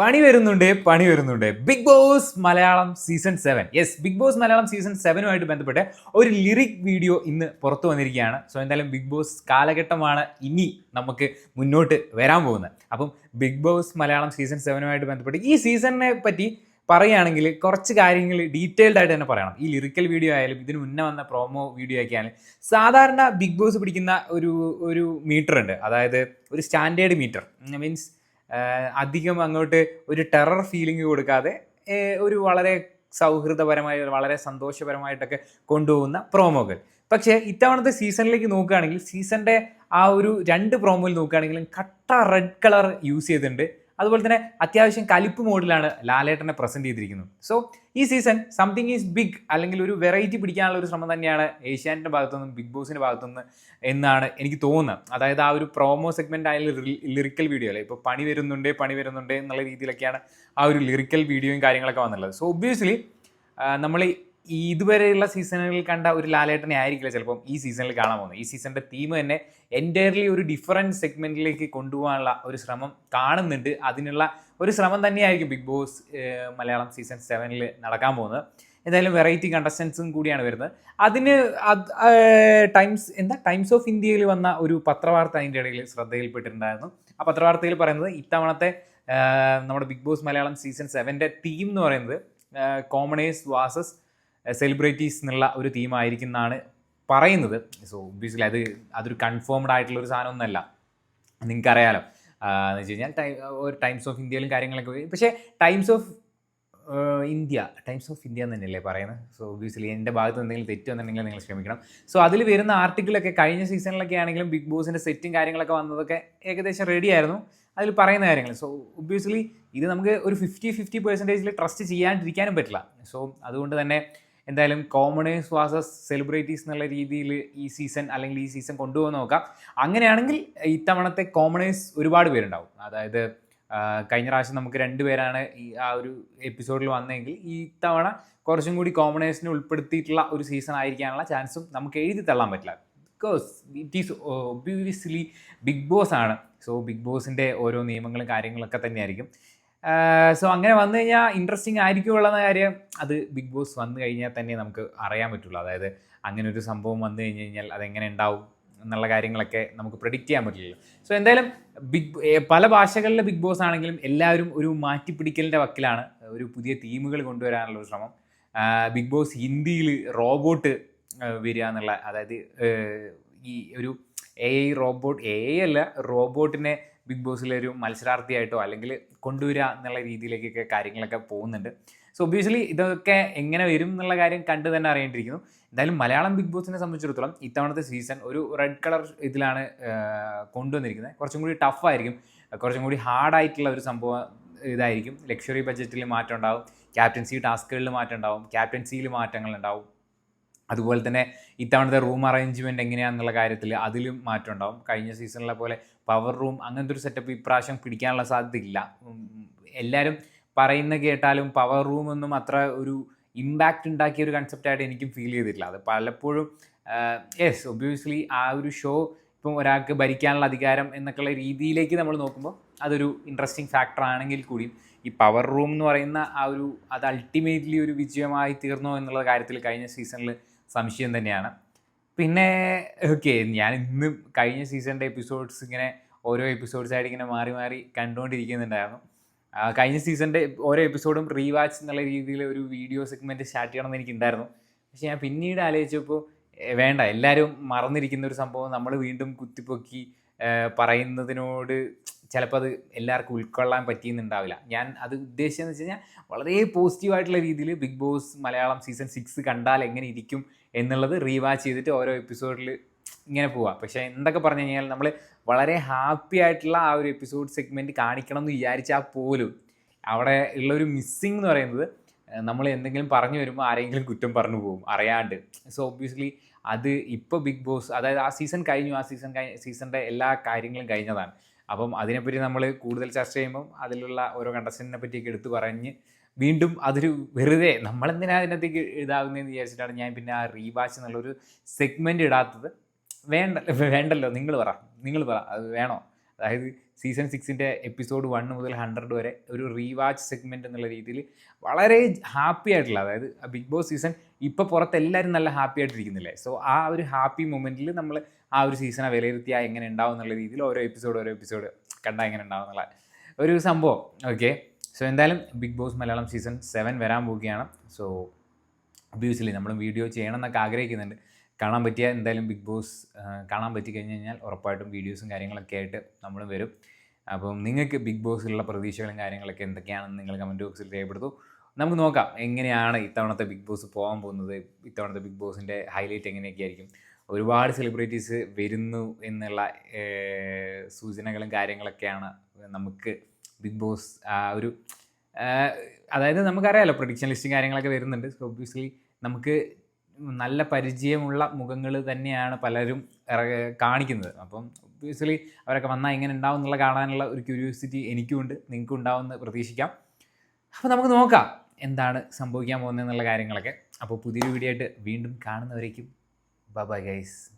പണി വരുന്നുണ്ട് പണി വരുന്നുണ്ട്. Big boss Malayalam season seven yes big boss Malayalam season സെവനുമായിട്ട് ബന്ധപ്പെട്ട് ഒരു ലിറിക് വീഡിയോ ഇന്ന് പുറത്തു വന്നിരിക്കുകയാണ്. സോ എന്തായാലും ബിഗ് ബോസ് കാലഘട്ടമാണ് ഇനി നമുക്ക് മുന്നോട്ട് വരാൻ പോകുന്നത്. അപ്പം ബിഗ് ബോസ് മലയാളം സീസൺ സെവനുമായിട്ട് ബന്ധപ്പെട്ട് ഈ സീസണിനെ പറ്റി പറയുകയാണെങ്കിൽ കുറച്ച് കാര്യങ്ങൾ ഡീറ്റെയിൽഡ് ആയിട്ട് തന്നെ പറയണം. ഈ ലിറിക്കൽ വീഡിയോ ആയാലും ഇതിന് മുന്നേ വന്ന പ്രോമോ വീഡിയോ ഒക്കെ ആയാലും സാധാരണ ബിഗ് ബോസ് പിടിക്കുന്ന ഒരു ഒരു മീറ്റർ ഉണ്ട്. അതായത് ഒരു സ്റ്റാൻഡേർഡ് മീറ്റർ മീൻസ് അധികം അങ്ങോട്ട് ഒരു ടെറർ ഫീലിംഗ് കൊടുക്കാതെ ഒരു വളരെ സൗഹൃദപരമായി വളരെ സന്തോഷപരമായിട്ടൊക്കെ കൊണ്ടുപോകുന്ന പ്രോമോകൾ പക്ഷേ ഇത്തവണത്തെ സീസണിലേക്ക് നോക്കുകയാണെങ്കിൽ സീസണിന്റെ ആ ഒരു രണ്ട് പ്രോമോയിൽ നോക്കുകയാണെങ്കിലും കട്ട റെഡ് കളർ യൂസ് ചെയ്തിട്ടുണ്ട്. അതുപോലെ തന്നെ അത്യാവശ്യം കലിപ്പ് മോഡിലാണ് ലാലേട്ടനെ പ്രസന്റ് ചെയ്തിരിക്കുന്നത്. സോ ഈ സീസൺ സംതിങ് ഈസ് ബിഗ് അല്ലെങ്കിൽ ഒരു വെറൈറ്റി പിടിക്കാനുള്ള ഒരു ശ്രമം തന്നെയാണ് ഏഷ്യാനെറ്റിന്റെ ഭാഗത്തുനിന്നും ബിഗ് ബോസിന്റെ ഭാഗത്തുനിന്ന് എന്നാണ് എനിക്ക് തോന്നുന്നത്. അതായത് ആ ഒരു പ്രോമോ സെഗ്മെന്റ് ആയാലും ലിറിക്കൽ വീഡിയോ അല്ലേ? ഇപ്പോൾ പണി വരുന്നുണ്ട് പണി വരുന്നുണ്ട് എന്നുള്ള രീതിയിലൊക്കെയാണ് ആ ഒരു ലിറിക്കൽ വീഡിയോയും കാര്യങ്ങളൊക്കെ വന്നുള്ളത് സോ ഒബ്വിയസ്ലി നമ്മൾ ഇതുവരെയുള്ള സീസണുകളിൽ കണ്ട ഒരു ലാലേട്ടനെ ആയിരിക്കില്ല ചിലപ്പം ഈ സീസണിൽ കാണാൻ പോകുന്നത്. ഈ സീസണിന്റെ തീം തന്നെ എന്റയർലി ഒരു ഡിഫറന്റ് സെഗ്മെന്റിലേക്ക് കൊണ്ടുപോകാനുള്ള ഒരു ശ്രമം കാണുന്നുണ്ട്. അതിനുള്ള ഒരു ശ്രമം തന്നെയായിരിക്കും ബിഗ് ബോസ് മലയാളം സീസൺ സെവനിൽ നടക്കാൻ പോകുന്നത്. എന്തായാലും വെറൈറ്റി കണ്ടസ്റ്റൻസും കൂടിയാണ് വരുന്നത്. അതിന് അത് ടൈംസ് എന്താ? ടൈംസ് ഓഫ് ഇന്ത്യയിൽ വന്ന ഒരു പത്രവാർത്ത അതിന്റെ ഇടയിൽ ശ്രദ്ധയിൽപ്പെട്ടിട്ടുണ്ടായിരുന്നു. ആ പത്രവാർത്തയിൽ പറയുന്നത് ഇത്തവണത്തെ നമ്മുടെ ബിഗ് ബോസ് മലയാളം സീസൺ സെവന്റെ തീം എന്ന് പറയുന്നത് കോമണേഴ്സ് വാസസ് സെലിബ്രിറ്റീസ് എന്നുള്ള ഒരു തീമായിരിക്കും എന്നാണ് പറയുന്നത്. സോ ഒബ്വിയസ്ലി അത് അതൊരു കൺഫേംഡ് ആയിട്ടുള്ള ഒരു സാധനമൊന്നുമല്ല നിങ്ങൾക്കറിയാലോ. എന്ന് വെച്ച് കഴിഞ്ഞാൽ ഒരു ടൈംസ് ഓഫ് ഇന്ത്യയിലും കാര്യങ്ങളൊക്കെ പക്ഷേ Times of India Times of India എന്ന് തന്നെയല്ലേ പറയുന്നത്? സോ ഒബ്വിയസ്ലി എന്റെ ഭാഗത്ത് എന്തെങ്കിലും തെറ്റ് വന്നിട്ടുണ്ടെങ്കിൽ നിങ്ങൾ ക്ഷമിക്കണം. സോ അതിൽ വരുന്ന ആർട്ടിക്കിളൊക്കെ കഴിഞ്ഞ സീസണിലൊക്കെ ആണെങ്കിലും ബിഗ് ബോസിന്റെ സെറ്റും കാര്യങ്ങളൊക്കെ വന്നതൊക്കെ ഏകദേശം റെഡി ആയിരുന്നു. അതിൽ പറയുന്ന കാര്യങ്ങൾ. സോ ഒബ്വിയസ്ലി ഇത് നമുക്ക് ഒരു ഫിഫ്റ്റി ഫിഫ്റ്റി പെർസെന്റേജിൽ ട്രസ്റ്റ് ചെയ്യാണ്ടിരിക്കാനും പറ്റില്ല. സോ അതുകൊണ്ട് തന്നെ എന്തായാലും കോമണേഴ്സ് വാസസ് സെലിബ്രിറ്റീസ് എന്നുള്ള രീതിയിൽ ഈ സീസൺ അല്ലെങ്കിൽ ഈ സീസൺ കൊണ്ടുപോകാൻ നോക്കാം. അങ്ങനെയാണെങ്കിൽ ഇത്തവണത്തെ കോമണേഴ്സ് ഒരുപാട് പേരുണ്ടാവും. അതായത് കഴിഞ്ഞ പ്രാവശ്യം നമുക്ക് രണ്ട് പേരാണ് ഈ ആ ഒരു എപ്പിസോഡിൽ വന്നതെങ്കിൽ ഈ തവണ കുറച്ചും കൂടി കോമണേഴ്സിനെ ഉൾപ്പെടുത്തിയിട്ടുള്ള ഒരു സീസൺ ആയിരിക്കാനുള്ള ചാൻസും നമുക്ക് എഴുതി തള്ളാൻ പറ്റില്ല. Because it is obviously big boss ആണ്. സോ ബിഗ് ബോസിന്റെ ഓരോ നിയമങ്ങളും കാര്യങ്ങളൊക്കെ തന്നെയായിരിക്കും. സോ അങ്ങനെ വന്നു കഴിഞ്ഞാൽ ഇൻട്രസ്റ്റിംഗ് ആയിരിക്കുമുള്ള കാര്യം അത് ബിഗ് ബോസ് വന്നു കഴിഞ്ഞാൽ തന്നെ നമുക്ക് അറിയാൻ പറ്റുള്ളൂ. അതായത് അങ്ങനെ ഒരു സംഭവം വന്നു കഴിഞ്ഞ് കഴിഞ്ഞാൽ അതെങ്ങനെ ഉണ്ടാവും എന്നുള്ള കാര്യങ്ങളൊക്കെ നമുക്ക് പ്രഡിക്റ്റ് ചെയ്യാൻ പറ്റില്ലല്ലോ. സോ എന്തായാലും ബിഗ് പല ഭാഷകളിലെ ബിഗ് ബോസ് ആണെങ്കിലും എല്ലാവരും ഒരു മാറ്റിപ്പിടിക്കലിന്റെ വക്കിലാണ് ഒരു പുതിയ തീമുകൾ കൊണ്ടുവരാനുള്ള ഒരു ശ്രമം. ബിഗ് ബോസ് ഹിന്ദിയിൽ റോബോട്ട് വരിക എന്നുള്ള അതായത് ഈ ഒരു A I robot A I അല്ല റോബോട്ടിനെ ബിഗ് ബോസിലെ ഒരു മത്സരാർത്ഥിയായിട്ടോ അല്ലെങ്കിൽ കൊണ്ടുവരിക എന്നുള്ള രീതിയിലേക്കൊക്കെ കാര്യങ്ങളൊക്കെ പോകുന്നുണ്ട്. സോ ഒബ്വിയസ്ലി ഇതൊക്കെ എങ്ങനെ വരും എന്നുള്ള കാര്യം കണ്ടു തന്നെ അറിയേണ്ടിയിരിക്കുന്നു. എന്തായാലും മലയാളം ബിഗ് ബോസിനെ സംബന്ധിച്ചിടത്തോളം ഇത്തവണത്തെ സീസൺ ഒരു റെഡ് കളർ ഇതിലാണ് കൊണ്ടുവന്നിരിക്കുന്നത്. കുറച്ചും കൂടി ടഫായിരിക്കും കുറച്ചും കൂടി ഹാർഡായിട്ടുള്ള ഒരു സംഭവം ഇതായിരിക്കും. ലക്ഷറി ബഡ്ജറ്റിൽ മാറ്റം ഉണ്ടാവും. ക്യാപ്റ്റൻസി ടാസ്കുകളിൽ മാറ്റം ഉണ്ടാവും. ക്യാപ്റ്റൻസിയിൽ മാറ്റങ്ങൾ ഉണ്ടാവും. അതുപോലെ തന്നെ ഇത്തവണത്തെ റൂം അറേഞ്ച്മെന്റ് എങ്ങനെയാണെന്നുള്ള കാര്യത്തിൽ അതിലും മാറ്റം ഉണ്ടാവും കഴിഞ്ഞ സീസണിലെ പോലെ പവർ റൂം അങ്ങനത്തെ ഒരു സെറ്റപ്പ് ഇപ്രാവശ്യം പിടിക്കാനുള്ള സാധ്യതയില്ല. എല്ലാവരും പറയുന്ന കേട്ടാലും പവർ റൂം ഒന്നും അത്ര ഒരു ഇമ്പാക്റ്റ് ഉണ്ടാക്കിയ ഒരു കൺസെപ്റ്റായിട്ട് എനിക്കും ഫീൽ ചെയ്തിട്ടില്ല. അത് പലപ്പോഴും യെസ് ഒബ്വിയസ്ലി ആ ഒരു ഷോ ഇപ്പം ഒരാൾക്ക് ഭരിക്കാനുള്ള അധികാരം എന്നൊക്കെയുള്ള രീതിയിലേക്ക് നമ്മൾ നോക്കുമ്പോൾ അതൊരു ഇൻട്രസ്റ്റിംഗ് ഫാക്ടർ ആണെങ്കിൽ കൂടിയും ഈ പവർ റൂം എന്ന് പറയുന്ന ആ ഒരു അത് അൾട്ടിമേറ്റ്ലി ഒരു വിജയമായി തീർന്നോ എന്നുള്ള കാര്യത്തിൽ കഴിഞ്ഞ സീസണിൽ സംശയം തന്നെയാണ്. പിന്നെ ഓക്കെ ഞാൻ ഇന്ന് കഴിഞ്ഞ സീസണിന്റെ എപ്പിസോഡ്സ് ഇങ്ങനെ ഓരോ എപ്പിസോഡ്സ് ആയിട്ട് ഇങ്ങനെ മാറി മാറി കണ്ടുകൊണ്ടിരിക്കുന്നുണ്ടായിരുന്നു. കഴിഞ്ഞ സീസണിന്റെ ഓരോ എപ്പിസോഡും റീവാച്ച് എന്നുള്ള രീതിയിൽ ഒരു വീഡിയോ സെഗ്മെന്റ് സ്റ്റാർട്ട് ചെയ്യണമെന്ന് എനിക്കുണ്ടായിരുന്നു. പക്ഷേ ഞാൻ പിന്നീട് ആലോചിച്ചപ്പോൾ വേണ്ട എല്ലാവരും മറന്നിരിക്കുന്ന ഒരു സംഭവം നമ്മൾ വീണ്ടും കുത്തിപ്പൊക്കി പറയുന്നതിനോട് ചിലപ്പോൾ അത് എല്ലാവർക്കും ഉൾക്കൊള്ളാൻ പറ്റിയെന്നുണ്ടാവില്ല. ഞാൻ അത് ഉദ്ദേശിച്ചതെന്ന് വെച്ച് കഴിഞ്ഞാൽ വളരെ പോസിറ്റീവായിട്ടുള്ള രീതിയിൽ big boss Malayalam season six കണ്ടാൽ എങ്ങനെ ഇരിക്കും എന്നുള്ളത് റീവാച്ച് ചെയ്തിട്ട് ഓരോ എപ്പിസോഡിൽ ഇങ്ങനെ പോവാം. പക്ഷേ എന്തൊക്കെ പറഞ്ഞു കഴിഞ്ഞാൽ നമ്മൾ വളരെ ഹാപ്പി ആയിട്ടുള്ള ആ ഒരു എപ്പിസോഡ് സെഗ്മെന്റ് കാണിക്കണം എന്ന് വിചാരിച്ചാൽ പോലും അവിടെ ഉള്ള ഒരു മിസ്സിങ് എന്ന് പറയുന്നത് നമ്മൾ എന്തെങ്കിലും പറഞ്ഞു വരുമ്പോൾ ആരെങ്കിലും കുറ്റം പറഞ്ഞു പോകും അറിയാണ്ട്. സോ ഒബ്വിയസ്ലി അത് ഇപ്പോൾ ബിഗ് ബോസ് അതായത് ആ സീസൺ കഴിഞ്ഞു ആ സീസൺ സീസണിന്റെ എല്ലാ കാര്യങ്ങളും കഴിഞ്ഞതാണ്. അപ്പം അതിനെപ്പറ്റി നമ്മൾ കൂടുതൽ ചർച്ച ചെയ്യുമ്പം അതിലുള്ള ഓരോ കണ്ടസ്റ്റന്റിനെ പറ്റിയൊക്കെ എടുത്തു പറഞ്ഞ് വീണ്ടും അതൊരു വെറുതെ നമ്മളെന്തിനാ അതിനകത്തേക്ക് ഇതാകുന്നതെന്ന് വിചാരിച്ചിട്ടാണ് ഞാൻ പിന്നെ ആ റീവാച്ച് എന്നുള്ളൊരു സെഗ്മെന്റ് ഇടാത്തത്. വേണ്ട വേണ്ടല്ലോ നിങ്ങൾ പറ നിങ്ങൾ പറ അത് വേണോ? അതായത് സീസൺ സിക്സിന്റെ എപ്പിസോഡ് വൺ മുതൽ ഹൺഡ്രഡ് വരെ ഒരു റീവാച്ച് സെഗ്മെന്റ് എന്നുള്ള രീതിയിൽ വളരെ ഹാപ്പി ആയിട്ടുള്ള അതായത് ബിഗ് ബോസ് സീസൺ ഇപ്പോൾ പുറത്ത് എല്ലാവരും നല്ല ഹാപ്പി ആയിട്ടിരിക്കുന്നില്ലേ? സോ ആ ഒരു ഹാപ്പി മൊമെന്റിൽ നമ്മൾ ആ ഒരു സീസണെ വിലയിരുത്തിയാൽ എങ്ങനെ ഉണ്ടാവും എന്നുള്ള രീതിയിൽ ഓരോ എപ്പിസോഡ് ഓരോ എപ്പിസോഡ് കണ്ടാൽ എങ്ങനെ ഉണ്ടാവും എന്നുള്ള ഒരു സംഭവം. ഓക്കെ സോ എന്തായാലും big boss Malayalam season seven വരാൻ പോവുകയാണ്. സോ ഒബ്വിയസ്ലി നമ്മൾ വീഡിയോ ചെയ്യണം എന്നൊക്കെ ആഗ്രഹിക്കുന്നുണ്ട്. കാണാൻ പറ്റിയ എന്തായാലും ബിഗ് ബോസ് കാണാൻ പറ്റി കഴിഞ്ഞ് കഴിഞ്ഞാൽ ഉറപ്പായിട്ടും വീഡിയോസും കാര്യങ്ങളൊക്കെ ആയിട്ട് നമ്മൾ വരും. അപ്പം നിങ്ങൾക്ക് ബിഗ് ബോസിലുള്ള പ്രതീക്ഷകളും കാര്യങ്ങളൊക്കെ എന്തൊക്കെയാണെന്ന് നിങ്ങൾ കമന്റ് ബോക്സിൽ രേഖപ്പെടുത്തു. നമുക്ക് നോക്കാം എങ്ങനെയാണ് ഇത്തവണത്തെ ബിഗ് ബോസ് പോകാൻ പോകുന്നത്? ഇത്തവണത്തെ ബിഗ് ബോസിന്റെ ഹൈലൈറ്റ് എങ്ങനെയൊക്കെ ആയിരിക്കും ഒരുപാട് സെലിബ്രിറ്റീസ് വരുന്നു എന്നുള്ള സൂചനകളും കാര്യങ്ങളൊക്കെയാണ് നമുക്ക് ബിഗ് ബോസ് ആ ഒരു അതായത് നമുക്കറിയാമല്ലോ പ്രൊഡിക്ഷൻ ലിസ്റ്റും കാര്യങ്ങളൊക്കെ വരുന്നുണ്ട്. സോ ഒബ്വിയസ്ലി നമുക്ക് നല്ല പരിചയമുള്ള മുഖങ്ങൾ തന്നെയാണ് പലരും കാണിക്കുന്നത്. അപ്പം ഒബ്വിയസ്ലി അവരൊക്കെ വന്നാൽ എങ്ങനെ ഉണ്ടാവും എന്നുള്ള കാണാനുള്ള ഒരു ക്യൂരിയോസിറ്റി എനിക്കും ഉണ്ട് നിങ്ങൾക്കും ഉണ്ടാവുമെന്ന് പ്രതീക്ഷിക്കാം. അപ്പോൾ നമുക്ക് നോക്കാം എന്താണ് സംഭവിക്കാൻ പോകുന്നത് എന്നുള്ള കാര്യങ്ങളൊക്കെ. അപ്പോൾ പുതിയൊരു വീഡിയോ ആയിട്ട് വീണ്ടും കാണുന്നവരേക്കും. Bye guys